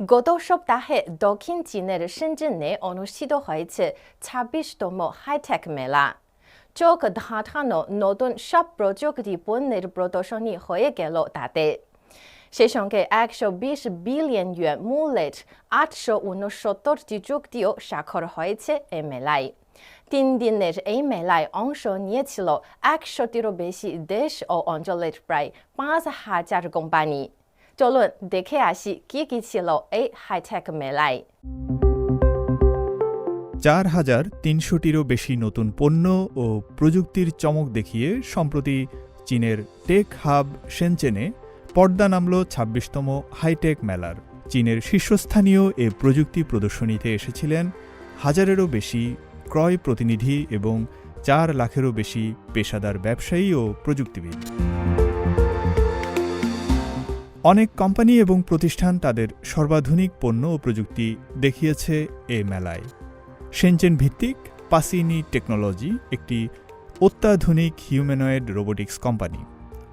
গত সপ্তাহে দক্ষিণ চীনের সেনজেনে অনুষ্ঠিত হয়েছে ছাব্বিশতম হাইটেক মেলা। চোখ ধাঁধানো নতুন সব প্রযুক্তি পণ্যের প্রদর্শনী হয়ে গেল তাতে। সেই সঙ্গে একশো বিশ বিলিয়ন ইউয়ান মূল্যের আটশো উনসত্তরটি চুক্তিও স্বাক্ষর হয়েছে এ মেলায়। তিন দিনের এই মেলায় অংশ নিয়েছিল একশোটিরও বেশি দেশ ও অঞ্চলের প্রায় পাঁচ হাজার কোম্পানি। চলুন দেখে আসি কি কি ছিল এই হাইটেক মেলায় চার হাজার তিনশোটিরও বেশি নতুন পণ্য ও প্রযুক্তির চমক দেখিয়ে সম্প্রতি চীনের টেক হাব সেনচেনে পর্দা নামল ছাব্বিশতম হাইটেক মেলার। চীনের শীর্ষস্থানীয় এ প্রযুক্তি প্রদর্শনীতে এসেছিলেন হাজারেরও বেশি ক্রয় প্রতিনিধি এবং চার লাখেরও বেশি পেশাদার ব্যবসায়ী ও প্রযুক্তিবিদ। অনেক কোম্পানি এবং প্রতিষ্ঠান তাদের সর্বাধুনিক পণ্য ও প্রযুক্তি দেখিয়েছে এ মেলায়। সেনচেন ভিত্তিক পাসিনি টেকনোলজি একটি অত্যাধুনিক হিউম্যানয়েড রোবোটিক্স কোম্পানি।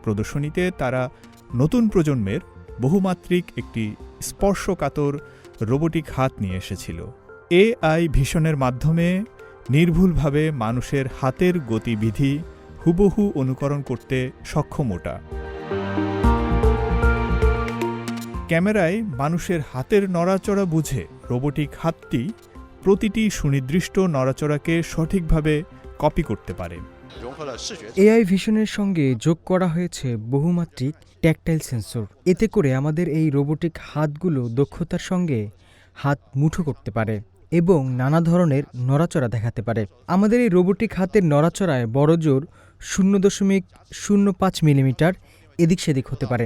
প্রদর্শনীতে তারা নতুন প্রজন্মের বহুমাত্রিক একটি স্পর্শকাতর রোবোটিক হাত নিয়ে এসেছিল। এআই ভিশনের মাধ্যমে নির্ভুলভাবে মানুষের হাতের গতিবিধি হুবহু অনুকরণ করতে সক্ষম ওটা। ক্যামেরায় মানুষের হাতের নড়াচড়া বুঝে রোবোটিক হাতটি প্রতিটি সুনির্দিষ্ট নড়াচড়াকে সঠিকভাবে কপি করতে পারে। এআই ভিশনের সঙ্গে যোগ করা হয়েছে বহুমাত্রিক ট্যাকটাইল সেন্সর। এতে করে আমাদের এই রোবোটিক হাতগুলো দক্ষতার সঙ্গে হাত মুঠো করতে পারে এবং নানা ধরনের নড়াচড়া দেখাতে পারে। আমাদের এই রোবোটিক হাতের নড়াচড়ায় বড়জোর শূন্য দশমিক শূন্য পাঁচ মিলিমিটার এদিক সেদিক হতে পারে।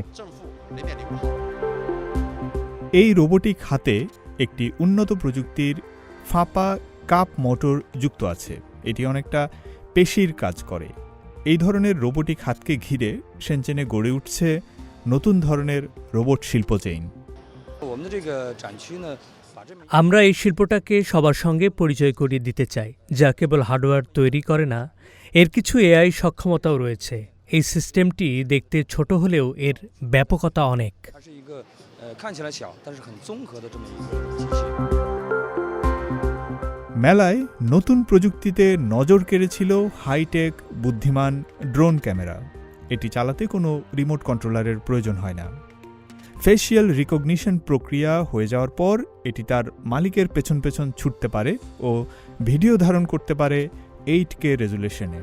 এই রোবোটিক হাতে একটি উন্নত প্রযুক্তির ফাঁপা কাপ মোটর যুক্ত আছে। এটি অনেকটা পেশির কাজ করে। এই ধরনের রোবোটিক হাতকে ঘিরে সেনচেনে গড়ে উঠছে নতুন ধরনের রোবট শিল্প চেইন আমরা এই শিল্পটাকে সবার সঙ্গে পরিচয় করিয়ে দিতে চাই, যা কেবল হার্ডওয়্যার তৈরি করে না, এর কিছু এআই সক্ষমতাও রয়েছে। এই সিস্টেমটি দেখতে ছোট হলেও এর ব্যাপকতা অনেক। 呃看起来小，但是很综合的这么一个机器。 মেলায় নতুন প্রযুক্তিতে নজর কেড়েছিল হাইটেক বুদ্ধিমান ড্রোন ক্যামেরা এটি চালাতে কোনো রিমোট কন্ট্রোলারের প্রয়োজন হয় না ফেসিয়াল রিকগনিশন প্রক্রিয়া হয়ে যাওয়ার পর এটি তার মালিকের পেছন পেছন ছুটতে পারে ও ভিডিও ধারণ করতে পারে এইট কে রেজুলেশনে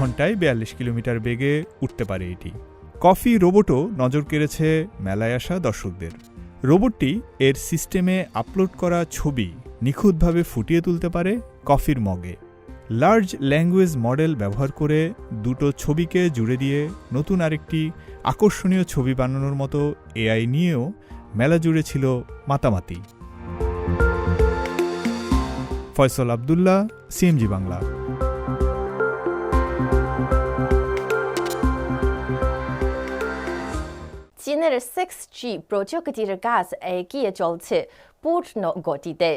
ঘন্টায় বিয়াল্লিশ কিলোমিটার বেগে উঠতে পারে এটি। কফি রোবটও নজর কেড়েছে মেলায় আসা দর্শকদের। রোবটটি এর সিস্টেমে আপলোড করা ছবি নিখুঁতভাবে ফুটিয়ে তুলতে পারে কফির মগে। লার্জ ল্যাঙ্গুয়েজ মডেল ব্যবহার করে দুটো ছবিকে জুড়ে দিয়ে নতুন আরেকটি আকর্ষণীয় ছবি বানানোর মতো এআই নিয়েও মেলা জুড়ে ছিল মাতামাতি। ফয়সল আবদুল্লাহ, সিএমজি বাংলা। চীনের সিক্স জি প্রযুক্তির কাজ এগিয়ে চলছে পূর্ণ গতিতে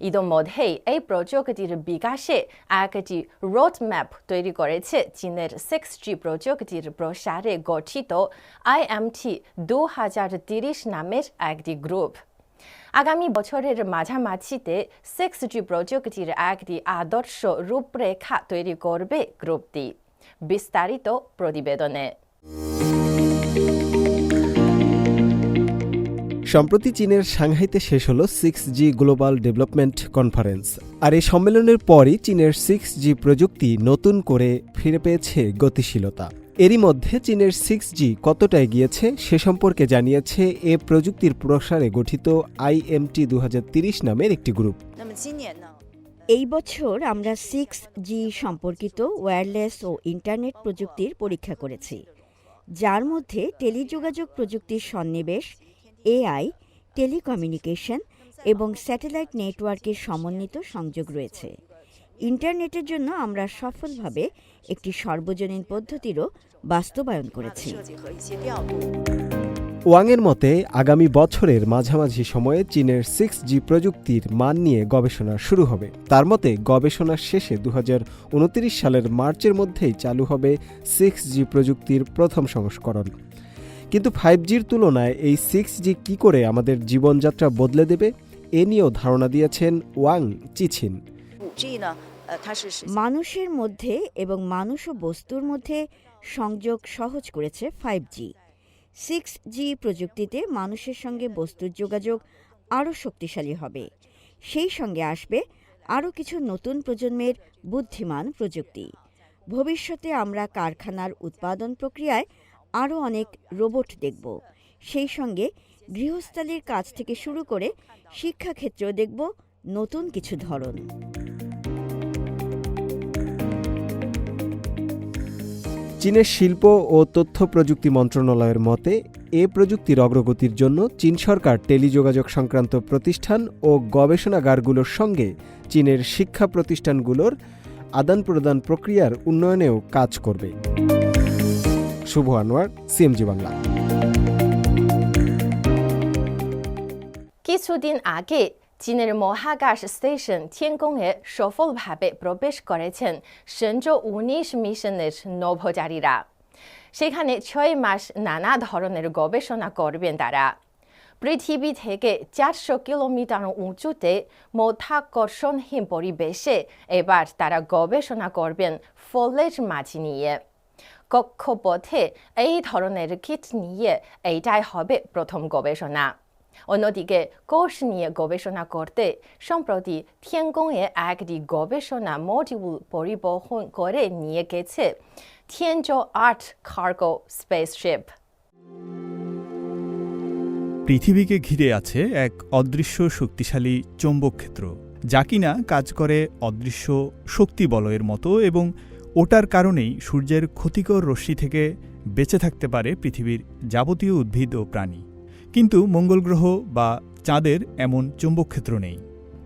ইতোমধ্যেই এই প্রযুক্তির বিকাশে একটি রোডম্যাপ তৈরি করেছে চীনের সিক্স জি প্রযুক্তির প্রসারে গঠিত আইএমটি দু হাজার তিরিশ নামের একটি গ্রুপ আগামী বছরের মাঝামাঝিতে সিক্স জি প্রযুক্তির একটি আদর্শ রূপরেখা তৈরি করবে গ্রুপটি বিস্তারিত প্রতিবেদনে সম্প্রতি চীনের সাংহাইতে শেষ হল six G global development conference আর এই সম্মেলনের পরই চীনের সিক্স জি প্রযুক্তি নতুন করে ফিরে পেয়েছে গতিশীলতা। এরই মধ্যে চীনের সিক্স জি কতটায় গিয়েছে সে সম্পর্কে জানিয়েছে এ প্রযুক্তির প্রসারে গঠিত আইএমটি দু নামের একটি গ্রুপ। এই বছর আমরা সিক্স জি সম্পর্কিত ওয়্যারলেস ও ইন্টারনেট প্রযুক্তির পরীক্ষা করেছি। যার মধ্যে টেলিযোগাযোগ প্রযুক্তির সন্নিবেশ এআই, টেলিকমিউনিকেশন এবং স্যাটেলাইট নেটওয়ার্কের সমন্বিত সংযোগ রয়েছে। ইন্টারনেটের জন্য আমরা সফলভাবে একটি সর্বজনীন পদ্ধতিরও বাস্তবায়ন করেছি। ওয়াংয়ের মতে, আগামী বছরের মাঝামাঝি সময়ে চীনের সিক্স জি প্রযুক্তির মান নিয়ে গবেষণা শুরু হবে। তার মতে গবেষণার শেষে দু হাজার উনত্রিশ সালের মার্চের মধ্যেই চালু হবে সিক্স জি প্রযুক্তির প্রথম সংস্করণ। কিন্তু ফাইভ জির তুলনায় এই সিক্স জি কী করে আমাদের জীবনযাত্রা বদলে দেবে এ নিয়েও ধারণা দিয়েছেন ওয়াং চিছিন মানুষের মধ্যে এবং মানুষ ও বস্তুর মধ্যে সংযোগ সহজ করেছে ফাইভ জি সিক্স জি প্রযুক্তিতে মানুষের সঙ্গে বস্তুর যোগাযোগ আরও শক্তিশালী হবে। সেই সঙ্গে আসবে আরও কিছু নতুন প্রজন্মের বুদ্ধিমান প্রযুক্তি। ভবিষ্যতে আমরা কারখানার উৎপাদন প্রক্রিয়ায় আরও অনেক রোবট দেখব। সেই সঙ্গে গৃহস্থালির কাজ থেকে শুরু করে শিক্ষাক্ষেত্রেও দেখব নতুন কিছু ধরন। চীনের শিল্প ও তথ্য প্রযুক্তি মন্ত্রণালয়ের মতে, এ প্রযুক্তির অগ্রগতির জন্য চীন সরকার টেলিযোগাযোগ সংক্রান্ত প্রতিষ্ঠান ও গবেষণাগারগুলোর সঙ্গে চীনের শিক্ষা প্রতিষ্ঠানগুলোর আদান প্রদান প্রক্রিয়ার উন্নয়নেও কাজ করবে। শুভ আনোয়ার, সিএমজি বাংলা। কিছুদিন আগে চীনের মহাকাশ স্টেশন টিয়ানগংয়ে সফলভাবে প্রবেশ করেছেন সঞ্জ উনিশ মিশনের নভোচারীরা। সেখানে ছয় মাস নানা ধরনের গবেষণা করবেন তারা। পৃথিবী থেকে চারশো কিলোমিটার উঁচুতে মধ্যাকর্ষণহীন পরিবেশে এবার তারা গবেষণা করবেন ফলের মাছি নিয়ে। কক্ষপথে এই ধরনের কিট নিয়ে এইটাই হবে প্রথম গবেষণা অন্যদিকে কোষ নিয়ে গবেষণা করতে সম্প্রতি টিয়ানগংয়ে একটি গবেষণা মডিউল পরিবহন করে নিয়ে গেছে টিয়ানজো আর্ট কার্গো স্পেসশিপ পৃথিবীকে ঘিরে আছে এক অদৃশ্য শক্তিশালী চৌম্বক ক্ষেত্র যা কিনা কাজ করে অদৃশ্য শক্তি বলয়ের মতো এবং ওটার কারণেই সূর্যের ক্ষতিকর রশ্মি থেকে বেঁচে থাকতে পারে পৃথিবীর যাবতীয় উদ্ভিদ ও প্রাণী। কিন্তু মঙ্গল গ্রহ বা চাঁদের এমন চৌম্বকক্ষেত্র নেই।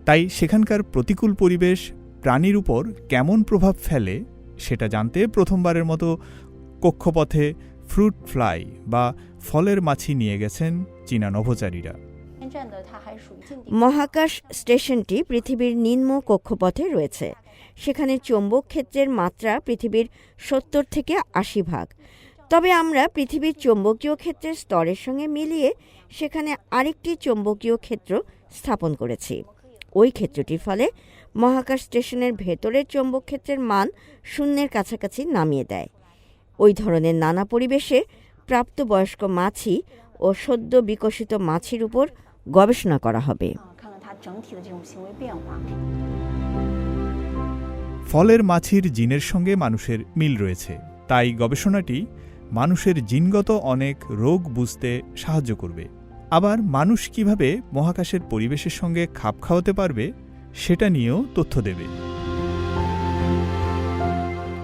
তাই সেখানকার প্রতিকূল পরিবেশ প্রাণীর উপর কেমন প্রভাব ফেলে সেটা জানতে প্রথমবারের মতো কক্ষপথে ফ্রুট ফ্লাই বা ফলের মাছি নিয়ে গেছেন চীনা নভোচারীরা। মহাকাশ স্টেশনটি পৃথিবীর নিম্ন কক্ষপথে রয়েছে। সেখানে চৌম্বক ক্ষেত্রের মাত্রা পৃথিবীর সত্তর থেকে আশি ভাগ। তবে আমরা পৃথিবীর চৌম্বকীয় ক্ষেত্রের স্তরের সঙ্গে মিলিয়ে সেখানে আরেকটি চৌম্বকীয় ক্ষেত্র স্থাপন করেছি। ওই ক্ষেত্রটির ফলে মহাকাশ স্টেশনের ভেতরের চৌম্বক ক্ষেত্রের মান শূন্যের কাছাকাছি নামিয়ে দেয়। ওই ধরনের নানা পরিবেশে প্রাপ্তবয়স্ক মাছি ও সদ্য বিকশিত মাছির উপর গবেষণা করা হবে। ফলের মাছির জিনের সঙ্গে মানুষের মিল রয়েছে। তাই গবেষণাটি মানুষের জিনগত অনেক রোগ বুঝতে সাহায্য করবে। আবার মানুষ কীভাবে মহাকাশের পরিবেশের সঙ্গে খাপ খাওয়াতে পারবে, সেটা নিয়েও তথ্য দেবে।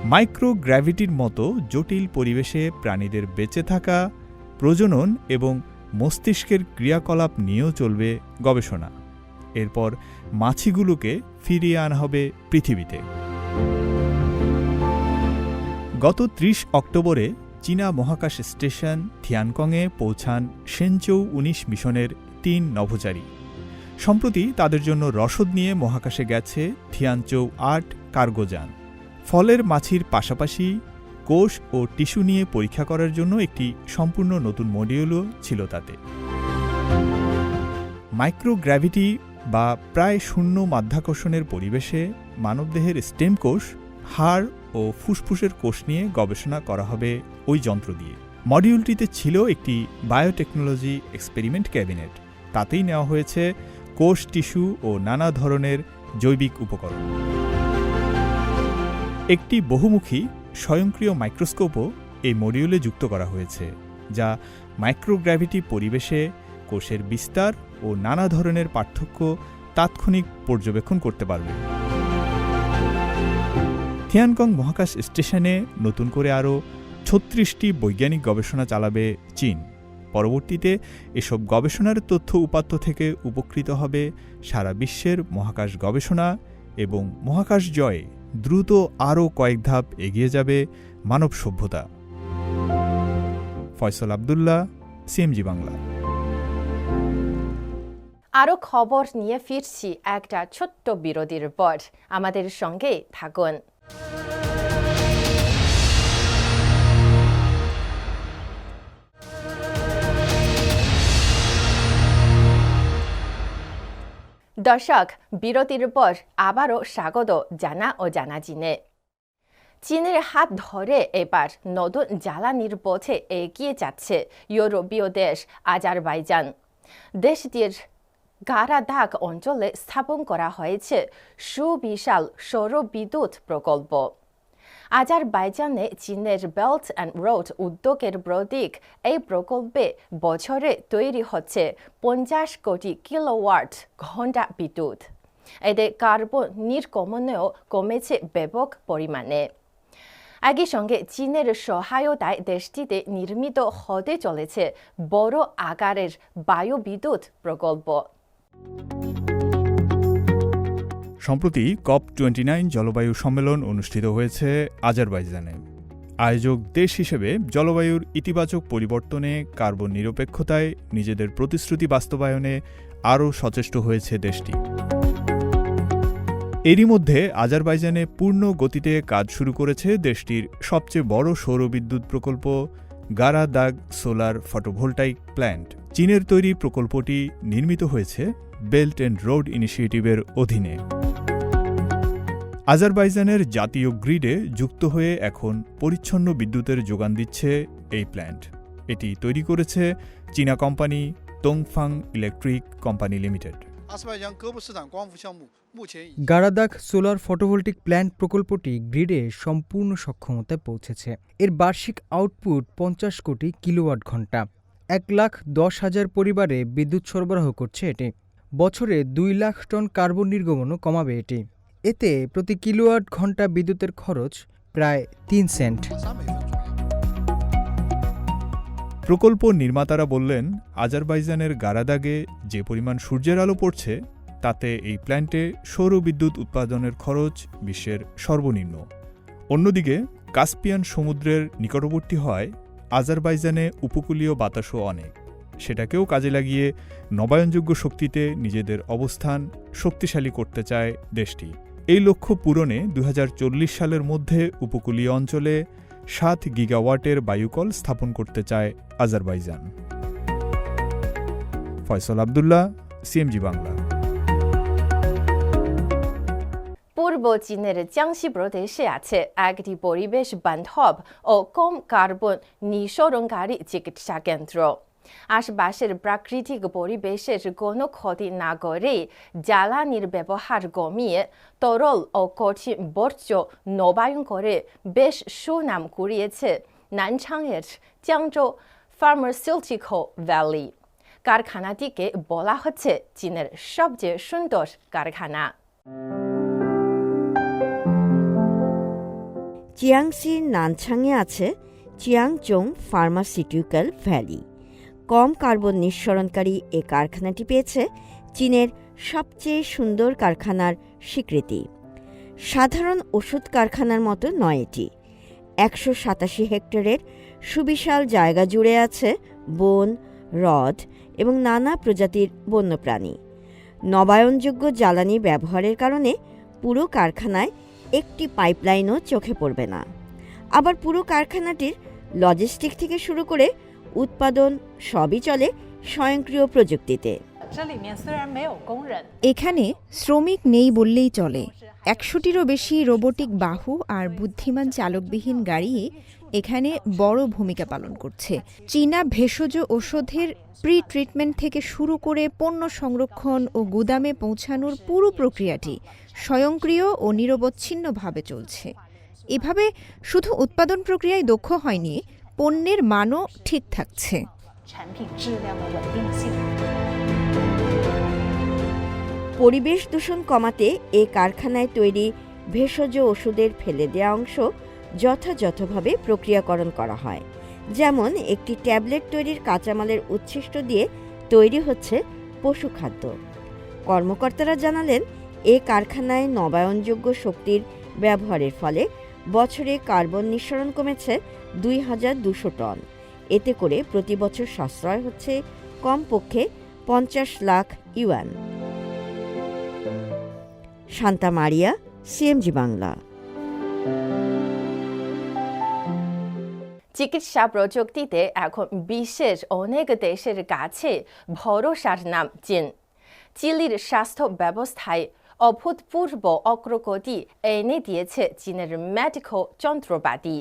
মাইক্রোগ্র্যাভিটির মতো জটিল পরিবেশে প্রাণীদের বেঁচে থাকা, প্রজনন এবং মস্তিষ্কের ক্রিয়াকলাপ নিয়েও চলবে গবেষণা। এরপর মাছিগুলোকে ফিরিয়ে আনা হবে পৃথিবীতে। গত ত্রিশ অক্টোবরে চীনা মহাকাশ স্টেশন থিয়ানকংয়ে পৌঁছান সেনচৌ উনিশ মিশনের তিন নভোচারী। সম্প্রতি তাদের জন্য রসদ নিয়ে মহাকাশে গেছে থিয়ানচৌ আট কার্গোযান ফলের মাছির পাশাপাশি কোষ ও টিস্যু নিয়ে পরীক্ষা করার জন্য একটি সম্পূর্ণ নতুন মডিউলও ছিল তাতে। মাইক্রোগ্র্যাভিটি বা প্রায় শূন্য মাধ্যাকর্ষণের পরিবেশে মানবদেহের স্টেম কোষ, হাড় ও ফুসফুসের কোষ নিয়ে গবেষণা করা হবে ওই যন্ত্র দিয়ে। মডিউলটিতে ছিল একটি বায়োটেকনোলজি এক্সপেরিমেন্ট ক্যাবিনেট। তাতেই নেওয়া হয়েছে কোষ টিস্যু ও নানা ধরনের জৈবিক উপকরণ। একটি বহুমুখী স্বয়ংক্রিয় মাইক্রোস্কোপও এই মডিউলে যুক্ত করা হয়েছে, যা মাইক্রোগ্র্যাভিটি পরিবেশে কোষের বিস্তার ও নানা ধরনের পার্থক্য তাৎক্ষণিক পর্যবেক্ষণ করতে পারবে। থিয়ানকং মহাকাশ স্টেশনে নতুন করে আরও ছত্রিশটি বৈজ্ঞানিক গবেষণা চালাবে চীন। পরবর্তীতে এসব গবেষণার তথ্য উপাত্ত থেকে উপকৃত হবে সারা বিশ্বের মহাকাশ গবেষণা এবং মহাকাশ জয়ে দ্রুত আরও কয়েক ধাপ এগিয়ে যাবে মানব সভ্যতা। ফয়সল আবদুল্লাহ, সিএমজি বাংলা। আরও খবর নিয়ে ফিরছি একটা ছোট্ট বিরতির পর। আমাদের সঙ্গে থাকুন। দর্শক, বিরতির পর আবারও স্বাগত জানা ও জানা জিনে। চীনের হাত ধরে এবার নতুন জ্বালানির পথে এগিয়ে যাচ্ছে ইউরোপীয় দেশ আজারবাইজান। দেশটির গারাদাগ অঞ্চলে স্থাপন করা হয়েছে সুবিশাল সৌর বিদ্যুৎ প্রকল্প। আজারবাইজানে চীনের বেল্ট অ্যান্ড রোড উদ্যোগের প্রতীক এই প্রকল্পে বছরে তৈরি হচ্ছে পঞ্চাশ কোটি কিলোওয়াট ঘণ্টা বিদ্যুৎ। এতে কার্বন নির্গমনেও কমেছে ব্যাপক পরিমাণে। একই সঙ্গে চীনের সহায়তায় দেশটিতে নির্মিত হতে চলেছে বড় আকারের বায়ু বিদ্যুৎ প্রকল্প। সম্প্রতি কপ টোয়েন্টি নাইন জলবায়ু সম্মেলন অনুষ্ঠিত হয়েছে আজারবাইজানে। আয়োজক দেশ হিসেবে জলবায়ুর ইতিবাচক পরিবর্তনে কার্বন নিরপেক্ষতায় নিজেদের প্রতিশ্রুতি বাস্তবায়নে আরও সচেষ্ট হয়েছে দেশটি। এরই মধ্যে আজারবাইজানে পূর্ণ গতিতে কাজ শুরু করেছে দেশটির সবচেয়ে বড় সৌরবিদ্যুৎ প্রকল্প গারা দাগ সোলার ফটোভোল্টাইক প্ল্যান্ট। চীনের তৈরি প্রকল্পটি নির্মিত হয়েছে বেল্ট অ্যান্ড রোড ইনিশিয়েটিভের অধীনে। আজারবাইজানের জাতীয় গ্রিডে যুক্ত হয়ে এখন পরিচ্ছন্ন বিদ্যুতের যোগান দিচ্ছে এই প্ল্যান্ট। এটি তৈরি করেছে চীনা company Tongfang electric company limited. Garadag solar photovoltaic plant প্রকল্পটি গ্রিডে সম্পূর্ণ সক্ষমতায় পৌঁছেছে। এর বার্ষিক আউটপুট পঞ্চাশ কোটি কিলোওয়াট ঘণ্টা। এক লাখ দশ হাজার পরিবারে বিদ্যুৎ সরবরাহ করছে এটি। বছরে দুই লাখ টন কার্বন নির্গমনও কমাবে এটি। এতে প্রতি কিলোয়াট ঘণ্টা বিদ্যুতের খরচ প্রায় তিন সেন্ট। প্রকল্প নির্মাতারা বললেন, আজারবাইজানের গারাদাগে যে পরিমাণ সূর্যের আলো পড়ছে, তাতে এই প্ল্যান্টে সৌর বিদ্যুৎ উৎপাদনের খরচ বিশ্বের সর্বনিম্ন। অন্যদিকে, কাস্পিয়ান সমুদ্রের নিকটবর্তী হয় আজারবাইজানে উপকূলীয় বাতাসও অনেক। সেটাকেও কাজে লাগিয়ে নবায়নযোগ্য শক্তিতে নিজেদের অবস্থান শক্তিশালী করতে চায় দেশটি। এই লক্ষ্য পূরণে দুই হাজার চল্লিশ সালের মধ্যে উপকূলীয় অঞ্চলে সাত গিগাওয়াটের বায়ুকল স্থাপন করতে চায় আজারবাইজান। ফয়সল আবদুল্লাহ, সিএমজি বাংলা। পূর্ব চীনের জিয়াংসি প্রদেশে আছে একটি পরিবেশ বান্ধব ও কম কার্বন নিঃসরণকারী চিকিৎসা কেন্দ্র। আশপাশের প্রাকৃতিক পরিবেশের কোনো ক্ষতি না করে জ্বালানির ব্যবহার কমিয়ে তরল ও কঠিন বর্জ্য নবায়ন করে বেশ সুনাম কুড়িয়েছে নানছাংয়ের জিয়াংজো ফার্মাসিউটিক্যাল ভ্যালি কারখানাটিকে বলা হচ্ছে চীনের সবচেয়ে সুন্দর কারখানা। চিয়াংসির নানছাংয়ে আছে চিয়াংচং ফার্মাসিউটিক্যাল ভ্যালি কম কার্বন নিঃসরণকারী এ কারখানাটি পেয়েছে চীনের সবচেয়ে সুন্দর কারখানার স্বীকৃতি। সাধারণ ওষুধ কারখানার মতো নয় এটি। একশো সাতাশি হেক্টরের সুবিশাল জায়গা জুড়ে আছে বন, হ্রদ এবং নানা প্রজাতির বন্যপ্রাণী। নবায়নযোগ্য জ্বালানি ব্যবহারের কারণে পুরো কারখানায় একটি পাইপলাইনও চোখে পড়বে না। আবার পুরো কারখানাটির লজিস্টিক থেকে শুরু করে উৎপাদন সবই চলে স্বয়ংক্রিয় প্রযুক্তিতে। এখানে শ্রমিক নেই বললেই চলে। একশোটিরও বেশি রোবটিক বাহু আর বুদ্ধিমান চালকবিহীন গাড়ি এখানে বড় ভূমিকা পালন করছে। চীনা ভেষজ ওষুধের প্রি ট্রিটমেন্ট থেকে শুরু করে পণ্য সংরক্ষণ ও গুদামে পৌঁছানোর পুরো প্রক্রিয়াটি স্বয়ংক্রিয় ও নিরবচ্ছিন্নভাবে চলছে। এভাবে শুধু উৎপাদন প্রক্রিয়ায় দক্ষ হয়নি পণ্যের মানও ঠিক থাকছে। পরিবেশ দূষণ কমাতে এ কারখানায় তৈরি ভেষজ ওষুধের ফেলে দেওয়া অংশ যথাযথভাবে প্রক্রিয়াকরণ করা হয়। যেমন, একটি ট্যাবলেট তৈরির কাঁচামালের উচ্ছিষ্ট দিয়ে তৈরি হচ্ছে পশু খাদ্য। কর্মকর্তারা জানালেন, এ কারখানায় নবায়নযোগ্য শক্তির ব্যবহারের ফলে বছরে কার্বন নিঃসরণ কমেছে দুই হাজার দুশো টন। এতে করে প্রতি বছর সাশ্রয় হচ্ছে কমপক্ষে পঞ্চাশ lakh yuan. Santa Maria, CMG Bangla. চিকিৎসা প্রযুক্তিতে এখন বিশ্বের অনেক দেশের কাছে ভরসার নাম চীন। চিলির স্বাস্থ্য ব্যবস্থায় অভূতপূর্ব অগ্রগতি এনে দিয়েছে চীনের মেডিকেল যন্ত্রপাতি।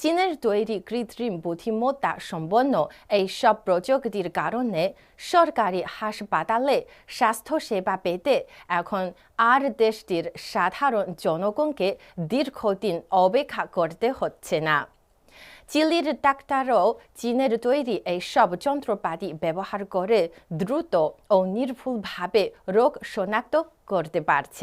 চীনের তৈরি কৃত্রিম বুদ্ধিমত্তা সম্পন্ন এই সব প্রযুক্তির কারণে সরকারি হাসপাতালে স্বাস্থ্যসেবা পেতে এখন আর দেশটির সাধারণ জনগণকে দীর্ঘদিন অপেক্ষা করতে হচ্ছে না। চিলির ডাক্তারও চীনের তৈরি এই সব যন্ত্রপাতি ব্যবহার করে দ্রুত ও নির্ভুলভাবে রোগ শনাক্ত করতে পারছে।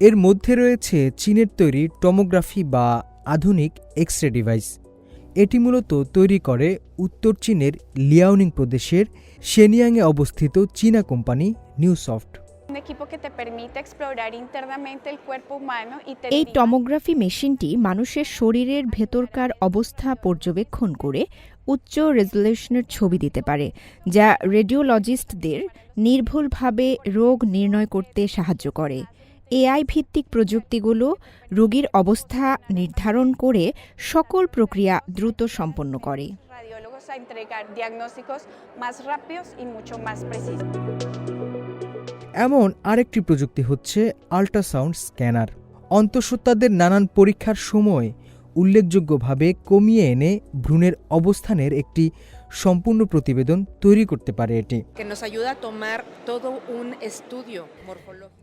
এর মধ্যে রয়েছে চীনের তৈরি টমোগ্রাফি বা আধুনিক এক্স রে ডিভাইস। এটি মূলত তৈরি করে উত্তর চীনের লিয়াওনিং প্রদেশের শেনিয়াংয়ে অবস্থিত চীনা কোম্পানি নিউসফট। এই টমোগ্রাফি মেশিনটি মানুষের শরীরের ভেতরকার অবস্থা পর্যবেক্ষণ করে উচ্চ রেজলিউশনের ছবি দিতে পারে যা রেডিওলজিস্টদের নির্ভুলভাবে রোগ নির্ণয় করতে সাহায্য করে। এআই ভিত্তিক প্রযুক্তিগুলো রোগীর অবস্থা নির্ধারণ করে সকল প্রক্রিয়া দ্রুত সম্পন্ন করে। এমন আরেকটি প্রযুক্তি হচ্ছে আল্ট্রাসাউন্ড স্ক্যানার। অন্তঃসত্ত্বাদের নানান পরীক্ষার সময় উল্লেখযোগ্যভাবে কমিয়ে এনে ভ্রূণের অবস্থানের একটি সম্পূর্ণ প্রতিবেদন তৈরি করতে পারে এটি।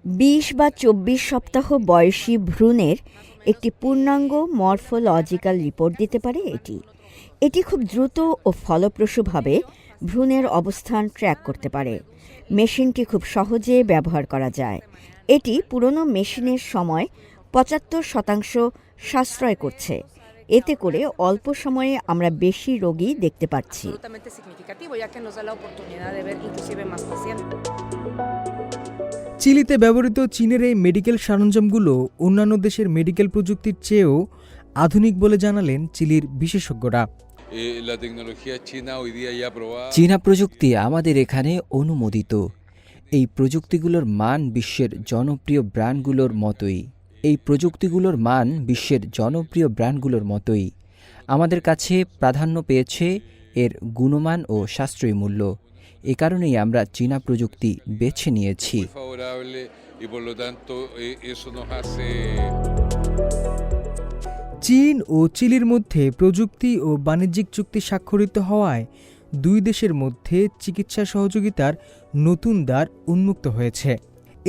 বিশ বা চব্বিশ সপ্তাহ বয়সী ভ্রূণের একটি পূর্ণাঙ্গ মরফোলজিক্যাল রিপোর্ট দিতে পারে এটি। এটি খুব দ্রুত ও ফলপ্রসূভাবে ভ্রূণের অবস্থান ট্র্যাক করতে পারে। মেশিনটি খুব সহজে ব্যবহার করা যায়। এটি পুরনো মেশিনের সময় পঁচাত্তর শতাংশ সাশ্রয় করছে। এতে করে অল্প সময়ে আমরা বেশি রোগী দেখতে পাচ্ছি। চিলিতে ব্যবহৃত চীনের এই মেডিকেল সরঞ্জামগুলো অন্যান্য দেশের মেডিকেল প্রযুক্তির চেয়েও আধুনিক বলে জানালেন চিলির বিশেষজ্ঞরা। চীনা প্রযুক্তি আমাদের এখানে অনুমোদিত। এই প্রযুক্তিগুলোর মান বিশ্বের জনপ্রিয় ব্র্যান্ডগুলোর মতোই। এই প্রযুক্তিগুলোর মান বিশ্বের জনপ্রিয় ব্র্যান্ডগুলোর মতোই। আমাদের কাছে প্রাধান্য পেয়েছে এর গুণমান ও সাশ্রয়ী মূল্য। এ কারণেই আমরা চীনা প্রযুক্তি বেছে নিয়েছি। চীন ও চিলির মধ্যে প্রযুক্তি ও বাণিজ্যিক চুক্তি স্বাক্ষরিত হওয়ায় দুই দেশের মধ্যে চিকিৎসা সহযোগিতার নতুন দ্বার উন্মুক্ত হয়েছে।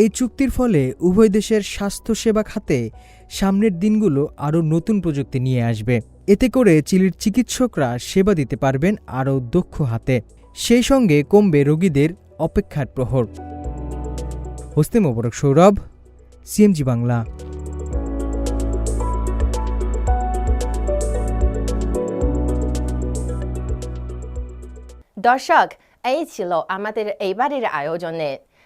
এই চুক্তির ফলে উভয় দেশের স্বাস্থ্যসেবা খাতে সামনের দিনগুলো আরও নতুন প্রযুক্তি নিয়ে আসবে। এতে করে চিলির চিকিৎসকরা সেবা দিতে পারবেন আরও দক্ষ হাতে। সেই সঙ্গে কমবে রোগীদের অপেক্ষার প্রহর। হোস্তে মোবারক, সৌরভ, সিএমজি বাংলা। দর্শক, এই ছিল আমাদের এইবারের আয়োজনে।